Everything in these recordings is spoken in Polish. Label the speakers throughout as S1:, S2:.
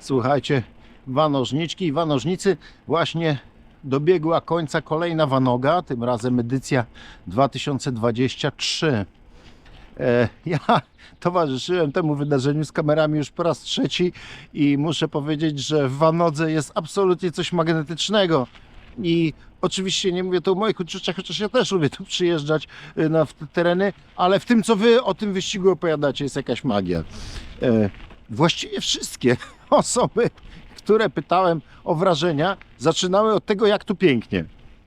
S1: Słuchajcie, wanożniczki i wanożnicy, właśnie dobiegła końca kolejna wanoga, tym razem edycja 2023. E, Ja towarzyszyłem temu wydarzeniu z kamerami już po raz trzeci i muszę powiedzieć, że w Wanodze jest absolutnie coś magnetycznego. I oczywiście nie mówię to o moich uczuciach, chociaż ja też lubię tu przyjeżdżać y, na te tereny, ale w tym, co wy o tym wyścigu opowiadacie, jest jakaś magia. Właściwie wszystkie osoby, które pytałem o wrażenia, zaczynały od tego, jak tu pięknie.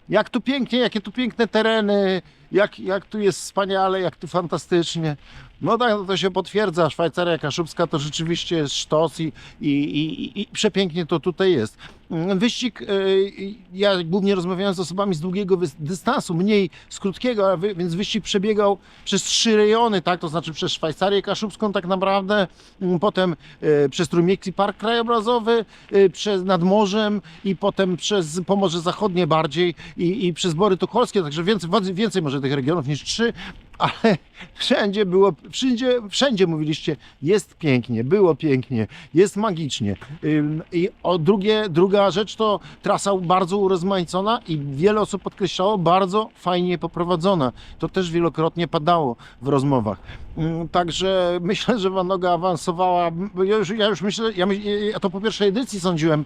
S1: Jak tu pięknie, jakie tu piękne tereny, jak, jak tu jest wspaniale, jak tu fantastycznie. No tak, to się potwierdza. Szwajcaria Kaszubska to rzeczywiście jest sztos i, i, i, i przepięknie to tutaj jest. Wyścig, e, ja głównie rozmawiałem z osobami z długiego dystansu, mniej z krótkiego, więc wyścig przebiegał przez trzy rejony, tak, to znaczy przez Szwajcarię Kaszubską tak naprawdę, mm, potem e, przez Trójmiejski Park Krajobrazowy, e, przez nad morzem i potem przez Pomorze Zachodnie bardziej i, i przez Bory Tucholskie, także więcej, więcej może tych regionów niż trzy, ale wszędzie było, wszędzie, wszędzie mówiliście, jest pięknie, było pięknie, jest magicznie. I o drugie, druga rzecz to trasa bardzo urozmaicona i wiele osób podkreślało, bardzo fajnie poprowadzona. To też wielokrotnie padało w rozmowach. Także myślę, że Wanoga awansowała. Ja już, ja już myślę, ja, ja to po pierwszej edycji sądziłem,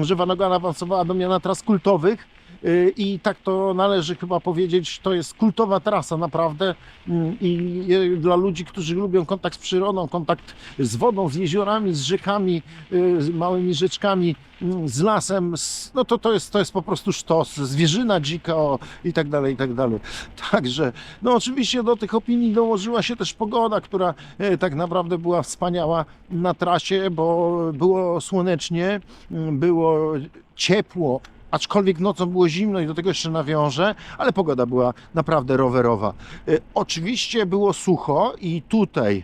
S1: że Wanoga awansowała do miana tras kultowych. Y, I tak to należy chyba powiedzieć, to jest kultowa trasa naprawdę Mm, i y, dla ludzi, którzy lubią kontakt z przyrodą, kontakt z wodą, z jeziorami, z rzekami, y, z małymi rzeczkami, mm, z lasem, no to, to, jest, to jest po prostu sztos, zwierzyna dzika i tak dalej, i tak dalej. Także, no oczywiście do tych opinii dołożyła się też pogoda, która e, tak naprawdę była wspaniała na trasie, bo było słonecznie, mm, było ciepło, aczkolwiek nocą było zimno i do tego jeszcze nawiążę, ale pogoda była naprawdę rowerowa. E, Oczywiście było sucho i tutaj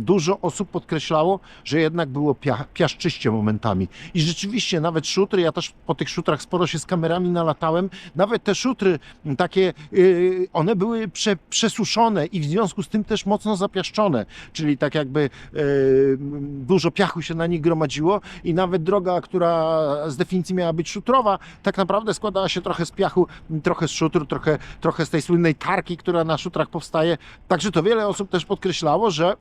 S1: dużo osób podkreślało, że jednak było pia piaszczyście momentami. I rzeczywiście nawet szutry, ja też po tych szutrach sporo się z kamerami nalatałem, nawet te szutry takie, y, one były prze przesuszone i w związku z tym też mocno zapiaszczone, czyli tak jakby m, dużo piachu się na nich gromadziło i nawet droga, która z definicji miała być szutrowa, tak naprawdę składała się trochę z piachu, trochę z szutru, trochę, trochę z tej słynnej tarki, która na szutrach powstaje. Także to wiele osób też podkreślało, że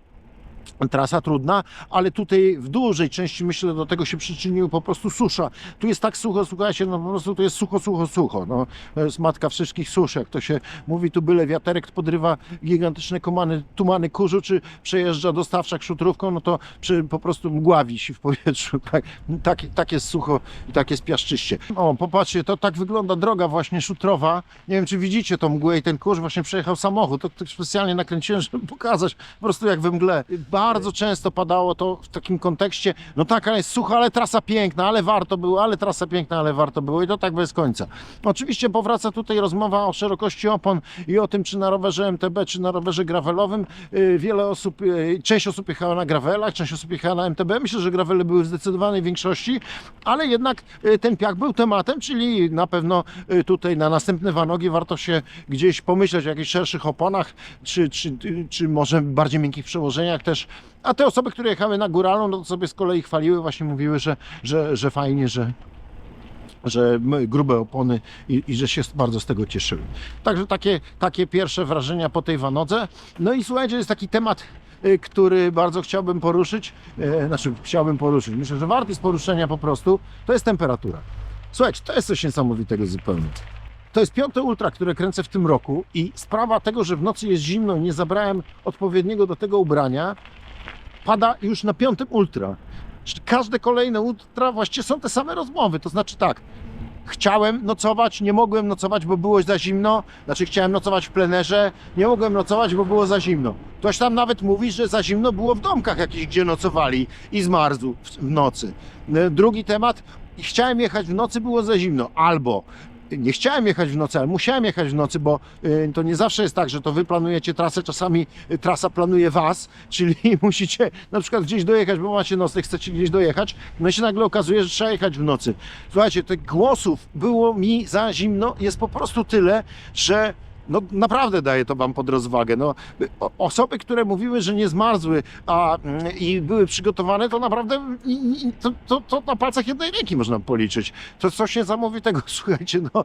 S1: trasa trudna, ale tutaj w dużej części myślę do tego się przyczyniły po prostu susza. Tu jest tak sucho, słuchajcie, no po prostu to jest sucho, sucho, sucho. No, to jest matka wszystkich susz, jak to się mówi, tu byle wiaterek podrywa gigantyczne komany, tumany kurzu, czy przejeżdża dostawczak szutrówką, no to przy, po prostu mgła wisi w powietrzu. Tak, tak, tak jest sucho i tak jest piaszczyście. O, popatrzcie, to tak wygląda droga właśnie szutrowa. Nie wiem, czy widzicie tą mgłę i ten kurz, właśnie przejechał samochód. To, to specjalnie nakręciłem, żeby pokazać po prostu jak we mgle. Bardzo często padało to w takim kontekście, no taka jest sucha, ale trasa piękna, ale warto było, ale trasa piękna, ale warto było i to tak bez końca. Oczywiście powraca tutaj rozmowa o szerokości opon i o tym, czy na rowerze MTB, czy na rowerze gravelowym. Yy, Wiele osób, yy, część osób jechała na gravelach, część osób jechała na MTB. Myślę, że gravele były w zdecydowanej większości, ale jednak yy, ten piach był tematem, czyli na pewno tutaj na następne wanogi warto się gdzieś pomyśleć o jakichś szerszych oponach, czy, czy, czy może bardziej miękkich przełożeniach też. A te osoby, które jechały na góralną, no to sobie z kolei chwaliły, właśnie mówiły, że, że, że fajnie, że, że grube opony i, i że się bardzo z tego cieszyły. Także takie, takie pierwsze wrażenia po tej wanodze. No i słuchajcie, jest taki temat, y, który bardzo chciałbym poruszyć, e, znaczy chciałbym poruszyć, myślę, że wart jest poruszenia po prostu, to jest temperatura. Słuchajcie, to jest coś niesamowitego zupełnie. To jest piąte ultra, które kręcę w tym roku i sprawa tego, że w nocy jest zimno i nie zabrałem odpowiedniego do tego ubrania, pada już na piątym ultra. Każde kolejne ultra właściwie są te same rozmowy. To znaczy tak, chciałem nocować, nie mogłem nocować, bo było za zimno. Znaczy chciałem nocować w plenerze, nie mogłem nocować, bo było za zimno. Ktoś tam nawet mówi, że za zimno było w domkach jakichś, gdzie nocowali i zmarzł w, w nocy. E, Drugi temat, chciałem jechać w nocy, było za zimno. Albo nie chciałem jechać w nocy, ale musiałem jechać w nocy, bo y, to nie zawsze jest tak, że to wy planujecie trasę, czasami y, trasa planuje was, czyli musicie na przykład gdzieś dojechać, bo macie nocleg, chcecie gdzieś dojechać, no i się nagle okazuje, że trzeba jechać w nocy. Słuchajcie, tych głosów było mi za zimno, jest po prostu tyle, że no naprawdę daje to wam pod rozwagę. No, osoby, które mówiły, że nie zmarzły a, mm, i były przygotowane, to naprawdę i- to, to, to na palcach jednej ręki można policzyć. To coś niesamowitego, słuchajcie, no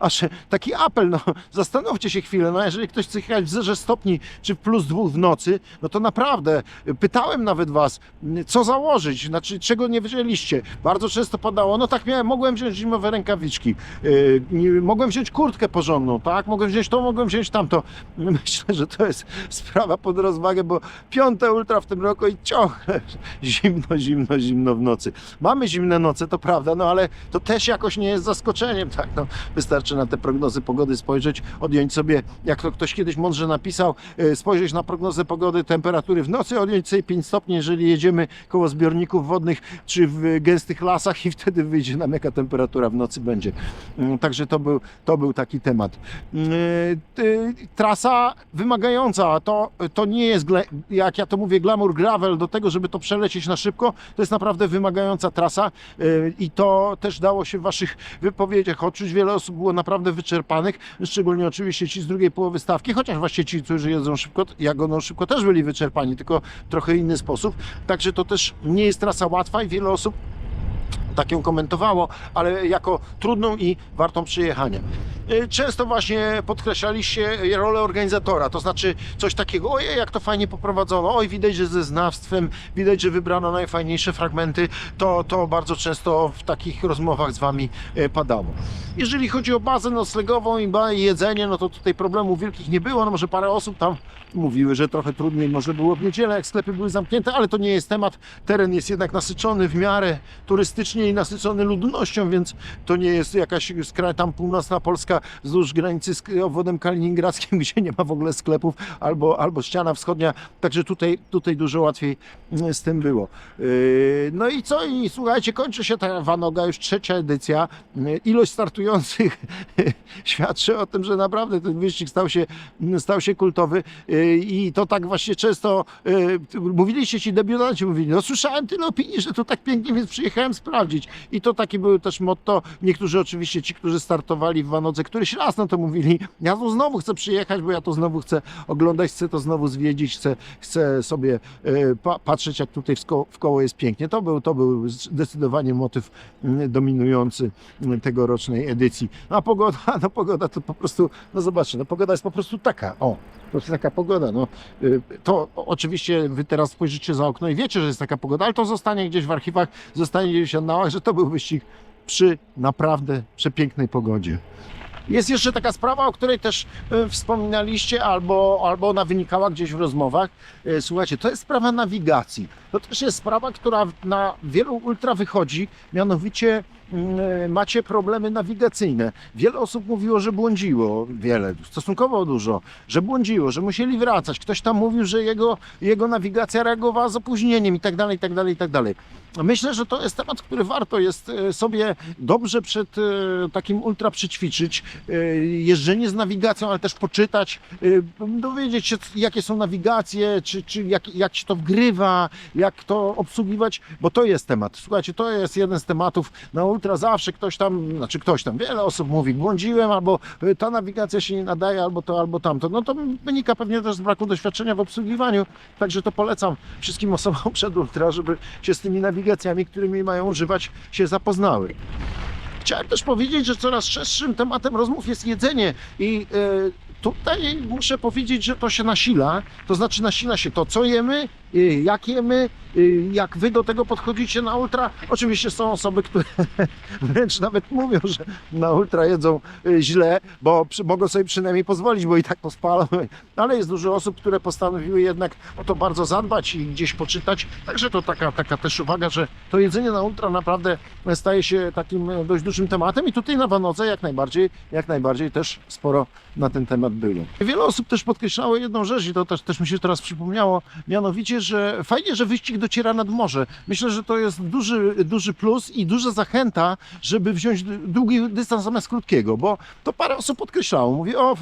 S1: aż taki apel, no zastanówcie się chwilę, no jeżeli ktoś chce jechać w zerze stopni czy w plus dwóch w nocy, no to naprawdę pytałem nawet was, co założyć, znaczy czego nie wzięliście. Bardzo często padało, no tak miałem, mogłem wziąć zimowe rękawiczki, yy, mogłem wziąć kurtkę porządną, tak, mogłem wziąć to, mogłem wziąć tamto. Myślę, że to jest sprawa pod rozwagę, bo piąte ultra w tym roku i ciągle zimno, zimno, zimno w nocy. Mamy zimne noce, to prawda, no ale to też jakoś nie jest zaskoczeniem, tak, no wystarczy na te prognozy pogody spojrzeć, odjąć sobie, jak to ktoś kiedyś mądrze napisał, yy, spojrzeć na prognozę pogody, temperatury w nocy, odjąć sobie 5 stopni, jeżeli jedziemy koło zbiorników wodnych czy w gęstych lasach i wtedy wyjdzie nam jaka temperatura w nocy będzie. Mm, Także to był, to był taki temat. Trasa wymagająca, to, to nie jest, jak ja to mówię, glamour gravel do tego, żeby to przelecieć na szybko, to jest naprawdę wymagająca trasa y, i to też dało się w Waszych wypowiedziach odczuć. Wiele osób było naprawdę wyczerpanych, szczególnie oczywiście ci z drugiej połowy stawki, chociaż właśnie ci, którzy jedzą szybko, jak ono szybko też byli wyczerpani, tylko trochę inny sposób. Także to też nie jest trasa łatwa i wiele osób tak ją komentowało, ale jako trudną i wartą przyjechania. Y, Często właśnie podkreślaliście rolę organizatora, to znaczy coś takiego, ojej, jak to fajnie poprowadzono, oj, widać, że ze znawstwem, widać, że wybrano najfajniejsze fragmenty, to, to bardzo często w takich rozmowach z Wami y, padało. Jeżeli chodzi o bazę noclegową i jedzenie, no to tutaj problemów wielkich nie było, no może parę osób tam mówiły, że trochę trudniej może było w niedzielę, jak sklepy były zamknięte, ale to nie jest temat. Teren jest jednak nasycony w miarę turystycznie i nasycony ludnością, więc to nie jest jakaś tam północna Polska wzdłuż granicy z obwodem kaliningradzkim, gdzie nie ma w ogóle sklepów, albo, albo ściana wschodnia, także tutaj, tutaj dużo łatwiej mm, z tym było. Yy, No i co? I słuchajcie, kończy się ta Wanoga, już trzecia edycja. Yy, Ilość startujących świadczy o tym, że naprawdę ten wyścig stał się, stał się kultowy Yy, i to tak właśnie często mówiliście ci debiutanci, mówili, no słyszałem tyle opinii, że to tak pięknie, więc przyjechałem sprawdzić. I to takie były też motto. Niektórzy oczywiście ci, którzy startowali w Wanodze, któryś raz no to mówili, ja tu znowu chcę przyjechać, bo ja to znowu chcę oglądać, chcę to znowu zwiedzić, chcę, chcę sobie yy, pa, patrzeć, jak tutaj w w koło jest pięknie. To był, to był zdecydowanie motyw mm, dominujący mm, tegorocznej edycji. No a pogoda, no pogoda to po prostu, no zobaczcie, no pogoda jest po prostu taka, o, to jest taka pogoda, no. Y, To oczywiście wy teraz spojrzycie za okno i wiecie, że jest taka pogoda, ale to zostanie gdzieś w archiwach, zostanie gdzieś w że to był wyścig przy naprawdę przepięknej pogodzie. Jest jeszcze taka sprawa, o której też e, wspominaliście, albo, albo ona wynikała gdzieś w rozmowach. E, Słuchajcie, to jest sprawa nawigacji. To też jest sprawa, która na wielu ultra wychodzi, mianowicie macie problemy nawigacyjne. Wiele osób mówiło, że błądziło, wiele, stosunkowo dużo, że błądziło, że musieli wracać. Ktoś tam mówił, że jego, jego nawigacja reagowała z opóźnieniem i tak dalej, i tak dalej, i tak dalej. Myślę, że to jest temat, który warto jest e, sobie dobrze przed e, takim ultra przyćwiczyć. E, Jeżdżenie z nawigacją, ale też poczytać, e, dowiedzieć się, jakie są nawigacje, czy, czy jak, jak się to wgrywa, jak to obsługiwać, bo to jest temat. Słuchajcie, to jest jeden z tematów na ultra. Zawsze ktoś tam, znaczy ktoś tam, wiele osób mówi, błądziłem, albo e, ta nawigacja się nie nadaje, albo to, albo tamto. No to wynika pewnie też z braku doświadczenia w obsługiwaniu, także to polecam wszystkim osobom przed ultra, żeby się z tymi nawigacjami, którymi mają używać, się zapoznały. Chciałem też powiedzieć, że coraz częstszym tematem rozmów jest jedzenie i e, tutaj muszę powiedzieć, że to się nasila, to znaczy nasila się to, co jemy, e, jak jemy, e, jak wy do tego podchodzicie na ultra. Oczywiście są osoby, które wręcz nawet mówią, że na ultra jedzą e, źle, bo mogą sobie przynajmniej pozwolić, bo i tak pospalą. Ale jest dużo osób, które postanowiły jednak o to bardzo zadbać i gdzieś poczytać. Także to taka, taka też uwaga, że to jedzenie na ultra naprawdę staje się takim e, dość dużym tematem i tutaj na Wanodze jak najbardziej, jak najbardziej też sporo na ten temat było. Wiele osób też podkreślało jedną rzecz i to też, też mi się teraz przypomniało, mianowicie, że fajnie, że wyścig dociera nad morze. Myślę, że to jest duży, duży plus i duża zachęta, żeby wziąć długi dystans zamiast krótkiego, bo to parę osób podkreślało. Mówi, o,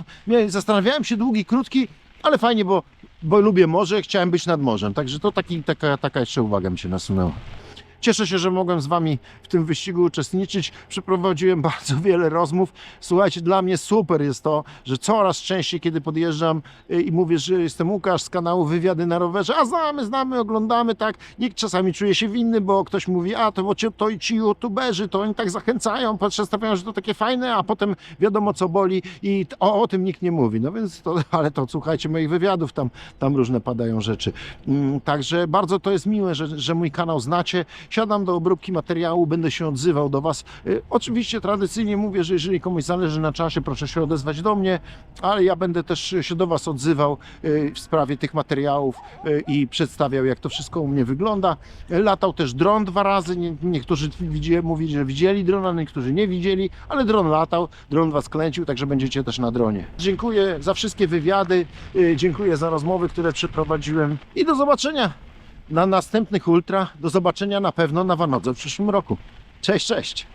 S1: zastanawiałem się długi, krótki, ale fajnie, bo, bo lubię morze, chciałem być nad morzem. Także to taki, taka, taka jeszcze uwaga mi się nasunęła. Cieszę się, że mogłem z Wami w tym wyścigu uczestniczyć. Przeprowadziłem bardzo wiele rozmów. Słuchajcie, dla mnie super jest to, że coraz częściej, kiedy podjeżdżam y, i mówię, że jestem Łukasz z kanału Wywiady na rowerze, a znamy, znamy, oglądamy, tak. Nikt czasami czuje się winny, bo ktoś mówi, a to, bo ci- to i ci youtuberzy, to oni tak zachęcają, przedstawiają, że to takie fajne, a potem wiadomo co boli i o, o tym nikt nie mówi. No więc to, ale to słuchajcie moich wywiadów, tam, tam różne padają rzeczy. Mm, Także bardzo to jest miłe, że, że mój kanał znacie. Siadam do obróbki materiału, będę się odzywał do Was. Y, Oczywiście tradycyjnie mówię, że jeżeli komuś zależy na czasie, proszę się odezwać do mnie, ale ja będę też się do Was odzywał y, w sprawie tych materiałów y, i przedstawiał, jak to wszystko u mnie wygląda. Latał też dron dwa razy. Nie- Niektórzy mówili, że widzieli drona, niektórzy nie widzieli, ale dron latał, dron Was kręcił, także będziecie też na dronie. Dziękuję za wszystkie wywiady, dziękuję za rozmowy, które przeprowadziłem i do zobaczenia na następnych ultra. Do zobaczenia na pewno na Wanodze w przyszłym roku. Cześć, cześć!